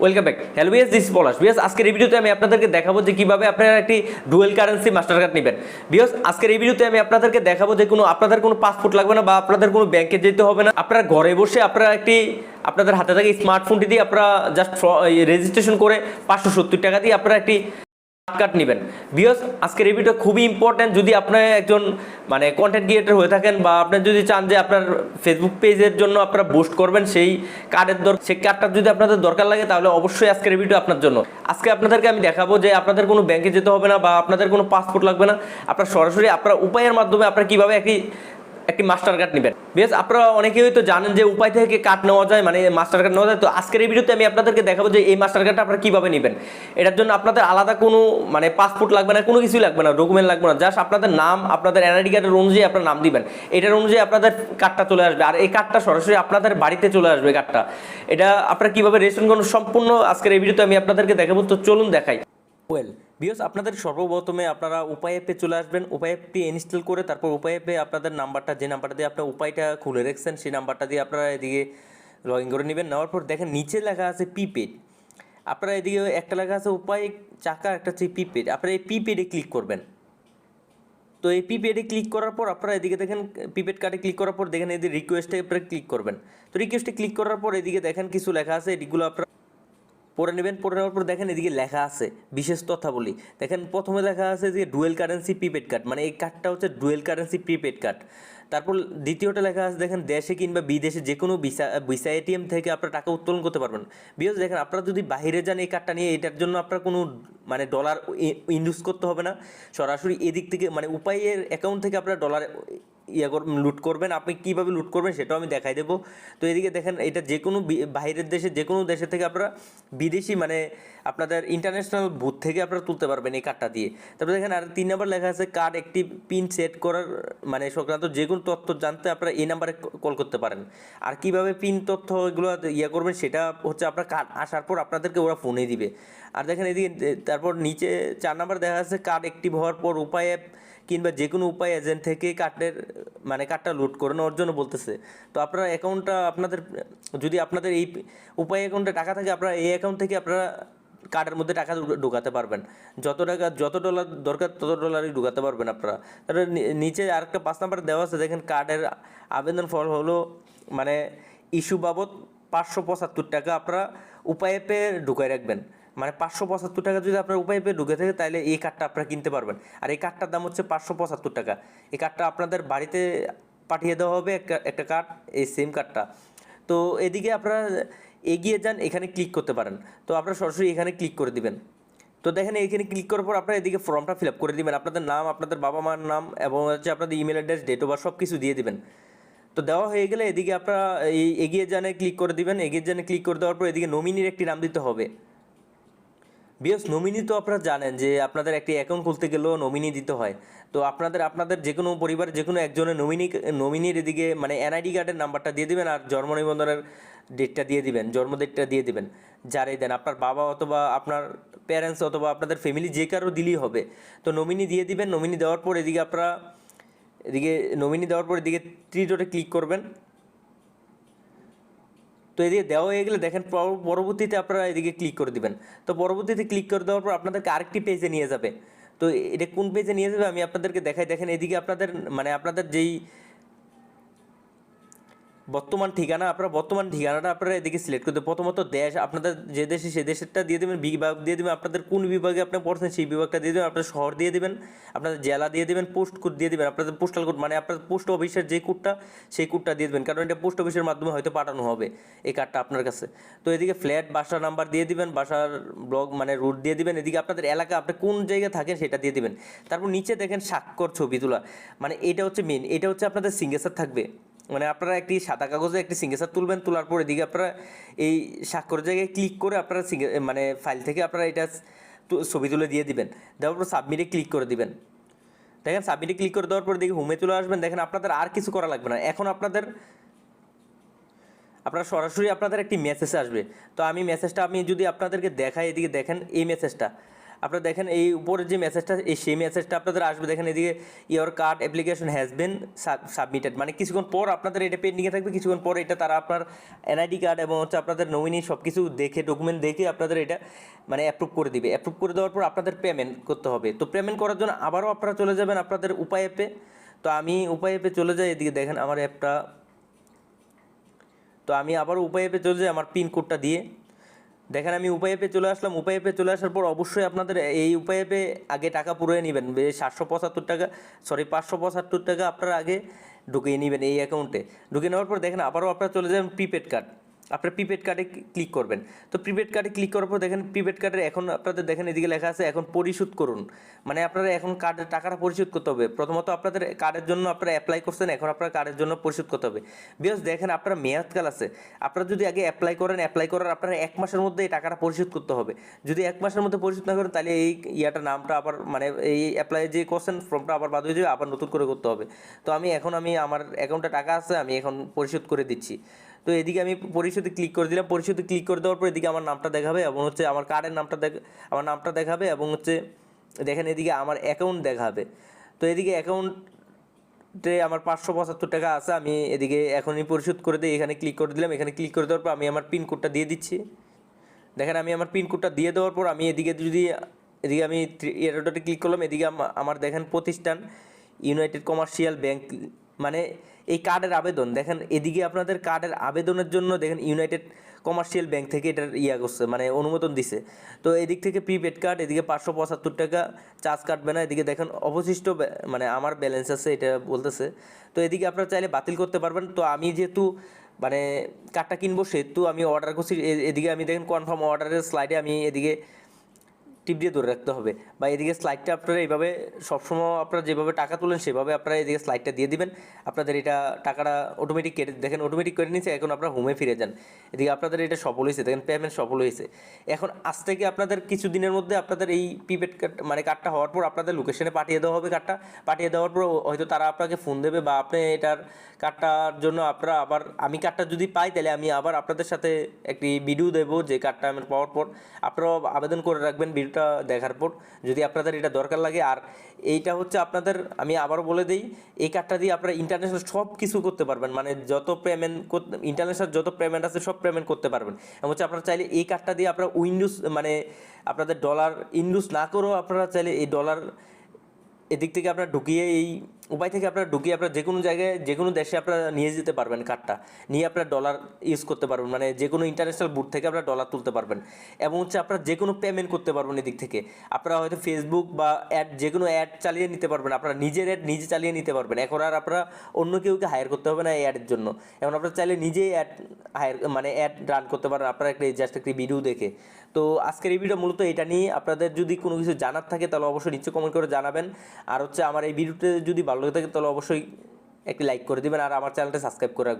Welcome back hello BS this Palash BS আজকের এই ভিডিওতে আমি আপনাদেরকে দেখাবো যে কীভাবে আপনারা একটি ডুয়েল কারেন্সি মাস্টার কার্ড নেবেন। বিএস আজকের এই ভিডিওতে আমি আপনাদেরকে দেখাবো যে কোনো আপনাদের কোনো পাসপোর্ট লাগবে না বা আপনাদের কোনো ব্যাংকে যেতে হবে না। আপনারা ঘরে বসে আপনারা একটি আপনাদের হাতে থাকে স্মার্টফোনটি দিয়ে আপনারা জাস্ট রেজিস্ট্রেশন করে পাঁচশো সত্তর টাকা দিয়ে আপনারা একটি কার্ড নেবেন। বিকজ আজকের এই খুবই ইম্পর্ট্যান্ট যদি আপনার একজন মানে কন্টেন্ট ক্রিয়েটর হয়ে থাকেন বা আপনি যদি চান যে আপনার ফেসবুক পেজের জন্য আপনারা বুস্ট করবেন সেই কার্ডের দর সেই কার্ডটা যদি আপনাদের দরকার লাগে, তাহলে অবশ্যই আজকের এই ভিডিও আপনার জন্য। আজকে আপনাদেরকে আমি দেখাবো যে আপনাদের কোনো ব্যাংকে যেতে হবে না বা আপনাদের কোনো পাসপোর্ট লাগবে না। আপনার সরাসরি আপনার উপায়ের মাধ্যমে আপনারা কীভাবে একটি একটি মাস্টার কার্ড নেবেন। বেশ, আপনারা অনেকেই হয়তো জানেন যে উপায় থেকে কার্ড নেওয়া যায় মানে মাস্টার কার্ড নেওয়া যায়। তো আজকের এই ভিডিওতে আমি আপনাদেরকে দেখাবো যে এই মাস্টার কার্ডটা আপনারা কীভাবে নেবেন। এটার জন্য আপনাদের আলাদা কোনো মানে পাসপোর্ট লাগবে না, কোনো কিছুই লাগবে না ডকুমেন্ট লাগবে না জাস্ট আপনাদের নাম, আপনাদের এনআইডি কার্ডের অনুযায়ী আপনার নাম দিবেন। এটার অনুযায়ী আপনাদের কার্ডটা চলে আসবে। আর এই কার্ডটা সরাসরি আপনাদের বাড়িতে চলে আসবে কার্ডটা এটা আপনারা কীভাবে রেজিস্ট্রেশন করুন সম্পূর্ণ আজকের এই ভিডিওতে আমি আপনাদেরকে দেখাবো। তো চলুন দেখাই। ওয়েল বিকজ আপনাদের সর্বপ্রথমে আপনারা উপায় অ্যাপে চলে আসবেন। উপায় অ্যাপটি ইনস্টল করে তারপর উপায় অ্যাপে আপনাদের নাম্বারটা, যে নাম্বারটা দিয়ে আপনার উপায়টা খুলে রেখেছেন, সেই নাম্বারটা দিয়ে আপনারা এদিকে লগ ইন করে নেবেন। নেওয়ার পর দেখেন, নিচে লেখা আছে পিপেড আপনারা এদিকে একটা লেখা আছে উপায় চাকা, একটা হচ্ছে পিপেড আপনারা এই পিপেডে ক্লিক করবেন। তো এই পিপেডে ক্লিক করার পর আপনারা এদিকে দেখেন পিপেড কার্ডে ক্লিক করার পর দেখেন এদিকে রিকোয়েস্টে আপনারা ক্লিক করবেন। তো রিকোয়েস্টে ক্লিক করার পর এদিকে দেখেন, কিছু লেখা আছে এদিকগুলো আপনারা পড়ে নেবেন, পড়ে নেওয়ার পর দেখেন এদিকে লেখা আছে বিশেষ তথ্যাবলী। দেখেন প্রথমে লেখা আছে যে ডুয়েল কারেন্সি প্রিপেড কার্ড মানে এই কার্ডটা হচ্ছে ডুয়েল কারেন্সি প্রিপেড কার্ড। তারপর দ্বিতীয়টা লেখা আছে, দেখেন দেশে কিংবা বিদেশে যে কোনো ভিসা ভিসা এটিএম থেকে আপনারা টাকা উত্তোলন করতে পারবেন। বিকজ দেখেন আপনারা যদি বাইরে যান এই কার্ডটা নিয়ে, এটার জন্য আপনার কোনো মানে ডলার ইনভেস্ট করতে হবে না। সরাসরি এদিক থেকে মানে উপায়ের অ্যাকাউন্ট থেকে আপনারা ডলার ইয়ে কর, লুট করবেন, আপনি কীভাবে লুট করবেন সেটাও আমি দেখাই দেবো। তো এদিকে দেখেন, এটা যে কোনো বাইরের দেশে, যে কোনো দেশে থেকে আপনারা বিদেশি মানে আপনাদের ইন্টারন্যাশনাল বুথ থেকে আপনারা তুলতে পারবেন এই কার্ডটা দিয়ে। তারপরে দেখেন আর তিন নাম্বার লেখা আছে কার্ড একটি পিন সেট করার মানে সংক্রান্ত যে কোনো তথ্য জানতে আপনারা এই নাম্বারে কল করতে পারেন। আর কীভাবে পিন তথ্য এগুলো ইয়ে করবেন সেটা হচ্ছে আপনার কার্ড আসার পর আপনাদেরকে ওরা ফোনে দিবে। আর দেখেন এদিকে তারপর নিচে চার নাম্বার দেখা যাচ্ছে কার্ড অ্যাক্টিভ হওয়ার পর উপায়ে কিংবা যে কোনো উপায় এজেন্ট থেকে কার্ডের মানে কার্ডটা লুট করে নেওয়ার জন্য বলতেছে। তো আপনারা অ্যাকাউন্টটা আপনাদের, যদি আপনাদের এই উপায় অ্যাকাউন্টে টাকা থাকে, আপনারা এই অ্যাকাউন্ট থেকে আপনারা কার্ডের মধ্যে টাকা ঢুক- ঢুকাতে পারবেন। যত টাকা, যত ডলার দরকার, তত ডলারই ঢুকাতে পারবেন আপনারা। তাহলে নিচে আরেকটা পাঁচ নাম্বার দেওয়া আছে, দেখেন কার্ডের আবেদন ফল হলো মানে ইস্যু বাবদ পাঁচশো পঁচাত্তর টাকা আপনারা উপায় পেয়ে ঢুকাই রাখবেন। মানে পাঁচশো পঁচাত্তর টাকা যদি আপনার উপায় পেয়ে ঢুকে থাকে, তাহলে এই কার্ডটা আপনারা কিনতে পারবেন। আর এই কার্ডটার দাম হচ্ছে পাঁচশো পঁচাত্তর টাকা। এই কার্ডটা আপনাদের বাড়িতে পাঠিয়ে দেওয়া হবে একটা একটা কার্ড, এই সেম কার্ডটা। তো এদিকে আপনারা এগিয়ে যান, এখানে ক্লিক করতে পারেন। তো আপনারা সরাসরি এখানে ক্লিক করে দিবেন। তো দেখেন, এখানে ক্লিক করার পর আপনারা এদিকে ফর্মটা ফিল আপ করে দিবেন। আপনাদের নাম, আপনাদের বাবা মার নাম এবং হচ্ছে আপনাদের email address date of birth সব কিছু দিয়ে দিবেন। তো দেওয়া হয়ে গেলে এদিকে আপনারা এই এগিয়ে জানে ক্লিক করে দিবেন। এগিয়ে জানে ক্লিক করে দেওয়ার পর এদিকে নমিনির একটি নাম দিতে হবে। বিএস নমিনি তো আপনারা জানেন যে আপনাদের একটি অ্যাকাউন্ট খুলতে গেলেও নমিনি দিতে হয়। তো আপনাদের আপনাদের যে কোনো পরিবারের যে কোনো একজনের নমিনি নমিনির এদিকে মানে এনআইডি কার্ডের নাম্বারটা দিয়ে দিবেন আর জন্ম নিবন্ধনের ডেটটা দিয়ে দিবেন, জন্ম ডেটটা দিয়ে দিবেন। যারাই দেন আপনার বাবা অথবা আপনার প্যারেন্টস অথবা আপনাদের ফ্যামিলি যে কারও দিলেই হবে। তো নমিনি দিয়ে দিবেন নমিনি দেওয়ার পর এদিকে আপনারা, এদিকে নমিনি দেওয়ার পর এদিকে থ্রি ক্লিক করবেন। তো এদিকে দেওয়া হয়ে গেলে দেখেন পরবর্তীতে আপনারা এদিকে ক্লিক করে দিবেন। তো পরবর্তীতে ক্লিক করে দেওয়ার পর আপনাদেরকে আরেকটি পেজে নিয়ে যাবে। তো এটা কোন পেজে নিয়ে যাবে আমি আপনাদেরকে দেখাই। দেখেন এদিকে আপনাদের মানে আপনাদের যেই বর্তমান ঠিকানা, আপনারা বর্তমান ঠিকানাটা আপনারা এদিকে সিলেক্ট করতে প্রথমত দেশ, আপনাদের যে দেশে, সে দেশেরটা দিয়ে দেবেন, বিভাগ দিয়ে দেবেন, আপনাদের কোন বিভাগে আপনি পড়ছেন সেই বিভাগটা দিয়ে দেবেন, আপনাদের শহর দিয়ে দেবেন, আপনাদের জেলা দিয়ে দেবেন পোস্ট কোড দিয়ে দেবেন, আপনাদের পোস্টাল কোড মানে আপনাদের পোস্ট অফিসের যে কোডটা সেই কোডটা দিয়ে দেবেন। কারণ এটা পোস্ট অফিসের মাধ্যমে হয়তো পাঠানো হবে এই কার্ডটা আপনার কাছে। তো এদিকে ফ্ল্যাট বাসা নাম্বার দিয়ে দিবেন, বাসার ব্লক মানে রুট দিয়ে দিবেন, এদিকে আপনাদের এলাকা, আপনি কোন জায়গায় থাকেন সেটা দিয়ে দিবেন। তারপর নিচে দেখেন স্বাক্ষর ছবি তোলা। মানে এটা হচ্ছে মেন এটা হচ্ছে আপনাদের সিঙ্গেসার থাকবে। মানে আপনারা একটি সাদা কাগজে একটি সিঙ্গেসার তুলবেন, তোলার পর এদিকে আপনারা এই স্বাক্ষর জায়গায় ক্লিক করে আপনারা মানে ফাইল থেকে আপনারা এটা ছবি তুলে দিয়ে দিবেন। দেওয়ার পর সাবমিটে ক্লিক করে দিবেন। দেখেন সাবমিটে ক্লিক করে দেওয়ার পর দেখি হোমে চলে আসবেন। দেখেন আপনাদের আর কিছু করা লাগবে না। এখন আপনাদের আপনার সরাসরি আপনাদের একটি মেসেজ আসবে। তো আমি মেসেজটা আমি যদি আপনাদেরকে দেখাই, এদিকে দেখেন এই মেসেজটা আপনারা দেখেন এই উপরের যে মেসেজটা এই সেই মেসেজটা আপনাদের আসবে। দেখেন এদিকে your card application has been submitted মানে কিছুক্ষণ পর আপনাদের এটা পেন্ডিংয়ে থাকবে, কিছুক্ষণ পর এটা তারা আপনার এনআইডি কার্ড এবং হচ্ছে আপনাদের নমিনি সব কিছু দেখে ডকুমেন্ট দেখে আপনাদের এটা মানে অ্যাপ্রুভ করে দিবে। অ্যাপ্রুভ করে দেওয়ার পর আপনাদের পেমেন্ট করতে হবে। তো পেমেন্ট করার জন্য আবারও আপনারা চলে যাবেন আপনাদের উপায় অ্যাপে তো আমি উপায় অ্যাপে চলে যাই, এদিকে দেখেন আমার অ্যাপটা তো আমি আবার উপায় অ্যাপে চলে যাই, আমার পিন কোডটা দিয়ে। দেখেন, আমি উপায় অ্যাপে চলে আসলাম। উপায় অ্যাপে চলে আসার পর অবশ্যই আপনাদের এই উপায় অ্যাপে আগে টাকা পুরোয় নেবেন। সাতশো পঁচাত্তর টাকা সরি পাঁচশো পঁচাত্তর টাকা আপনারা আগে ঢুকিয়ে নেবেন এই অ্যাকাউন্টে ঢুকিয়ে নেওয়ার পর দেখেন, আবারও আপনারা চলে যাবেন প্রিপেড কার্ড আপনার প্রিপেড কার্ডে ক্লিক করবেন। তো প্রিপেড কার্ডে ক্লিক করার পর দেখেন প্রিপেড কার্ডের এখন আপনাদের দেখেন এদিকে লেখা আছে, এখন পরিশোধ করুন। মানে আপনারা এখন কার্ডের টাকাটা পরিশোধ করতে হবে। প্রথমত আপনাদের কার্ডের জন্য আপনারা অ্যাপ্লাই করছেন, এখন আপনার কার্ডের জন্য পরিশোধ করতে হবে। বিকজ দেখেন আপনার মেয়াদকাল আছে। আপনারা যদি আগে অ্যাপ্লাই করেন অ্যাপ্লাই করার আপনারা এক মাসের মধ্যে এই টাকাটা পরিশোধ করতে হবে। যদি এক মাসের মধ্যে পরিশোধ না করেন, তাহলে এই ইয়াটা নামটা আবার মানে এই অ্যাপ্লাই যে করছেন ফর্মটা আবার বাদ হয়ে যাবে, আবার নতুন করে করতে হবে। তো আমি এখন আমি আমার অ্যাকাউন্টে টাকা আছে, আমি এখন পরিশোধ করে দিচ্ছি। তো এদিকে আমি পরিশোধে ক্লিক করে দিলাম। পরিশোধে ক্লিক করে দেওয়ার পর এদিকে আমার নামটা দেখাবে এবং হচ্ছে আমার কার্ডের নামটা দেখ আমার নামটা দেখাবে এবং হচ্ছে দেখেন এদিকে আমার অ্যাকাউন্ট দেখাবে। তো এদিকে অ্যাকাউন্টে আমার পাঁচশো পঁচাত্তর টাকা আছে। আমি এদিকে এখনই পরিশোধ করে দিই। এখানে ক্লিক করে দিলাম। এখানে ক্লিক করে দেওয়ার পর আমি আমার পিন কোডটা দিয়ে দিচ্ছি। দেখেন আমি আমার পিন কোডটা দিয়ে দেওয়ার পর আমি এদিকে যদি, এদিকে আমি এরোটাতে ক্লিক করলাম। এদিকে আম- আমার দেখেন প্রতিষ্ঠান ইউনাইটেড কমার্শিয়াল ব্যাংক মানে এই কার্ডের আবেদন, দেখেন এদিকে আপনাদের কার্ডের আবেদনের জন্য দেখেন ইউনাইটেড কমার্শিয়াল ব্যাংক থেকে এটার ইয়া করছে মানে অনুমোদন দিছে। তো এদিক থেকে প্রিপেড কার্ড এদিকে পাঁচশো পঁচাত্তর টাকা চার্জ কাটবে না, এদিকে দেখেন অবশিষ্ট মানে আমার ব্যালেন্স আছে, এটা বলতেছে। তো এদিকে আপনারা চাইলে বাতিল করতে পারবেন। তো আমি যেহেতু মানে কার্ডটা কিনবো সেহেতু আমি অর্ডার করছি এদিকে আমি দেখেন কনফার্ম অর্ডারের স্লাইডে আমি এদিকে টিপ দিয়ে ধরে রাখতে হবে বা এদিকে স্লাইডটা আপনারা এইভাবে সবসময় আপনারা যেভাবে টাকা তোলেন সেভাবে আপনারা এদিকে স্লাইডটা দিয়ে দিবেন। আপনাদের এটা টাকাটা অটোমেটিক কেটে দেখেন অটোমেটিক কেটে নিয়েছে, এখন আপনারা হোমে ফিরে যান। এদিকে আপনাদের এটা সফল হয়েছে, দেখেন পেমেন্ট সফল হয়েছে। এখন আজ থেকে আপনাদের কিছু দিনের মধ্যে আপনাদের এই প্রিপেড কার্ড মানে কার্ডটা হওয়ার পর আপনাদের লোকেশনে পাঠিয়ে দেওয়া হবে কার্ডটা পাঠিয়ে দেওয়ার পর হয়তো তারা আপনাকে ফোন দেবে বা আপনি এটার কার্ডটার জন্য আপনারা আবার, আমি কার্ডটা যদি পাই তাহলে আমি আবার আপনাদের সাথে একটি ভিডিও দেবো যে কার্ডটা আমার পাওয়ার পর। আপনারাও আবেদন করে রাখবেন ভিডিওটা দেখার পর যদি আপনাদের এটা দরকার লাগে, আর এইটা হচ্ছে আপনাদের, আমি আবার বলে দিই, এই কার্ডটা দিয়ে আপনারা ইন্টারন্যাশনাল সব কিছু করতে পারবেন। মানে যত পেমেন্ট ইন্টারন্যাশনাল যত পেমেন্ট আছে সব পেমেন্ট করতে পারবেন। এবং হচ্ছে আপনারা চাইলে এই কার্ডটা দিয়ে আপনারা উইন্ডোজ মানে আপনাদের ডলার ইন্ডোজ না করেও আপনারা চাইলে এই ডলার এদিক থেকে আপনারা ঢুকিয়ে এই উপায় থেকে আপনারা ঢুকিয়ে আপনারা যে কোনো জায়গায় যে কোনো দেশে আপনারা নিয়ে যেতে পারবেন কার্ডটা নিয়ে আপনারা ডলার ইউজ করতে পারবেন মানে যে কোনো ইন্টারন্যাশনাল বুট থেকে আপনারা ডলার তুলতে পারবেন। এবং হচ্ছে আপনারা যে কোনো পেমেন্ট করতে পারবেন এদিক থেকে। আপনারা হয়তো ফেসবুক বা অ্যাড যে কোনো অ্যাড চালিয়ে নিতে পারবেন, আপনারা নিজের অ্যাড নিজে চালিয়ে নিতে পারবেন। এখন আর আপনারা অন্য কেউকে হায়ার করতে হবে না এই অ্যাডের জন্য। এখন আপনারা চাইলে নিজেই অ্যাড হায়ার মানে অ্যাড রান করতে পারেন, আপনারা একটা জাস্ট একটি ভিডিও দেখে। তো আজকের এই ভিডিও মূলত এটা নিয়ে, আপনাদের যদি কোনো কিছু জানার থাকে, তাহলে অবশ্যই নিচে কমেন্ট করে জানাবেন। আর হচ্ছে আমার এই ভিডিওতে যদি ভালো লাগে থাকে তাহলে অবশ্যই একটি লাইক করে দিবেন আর আমার চ্যানেলটা সাবস্ক্রাইব করে রাখবেন।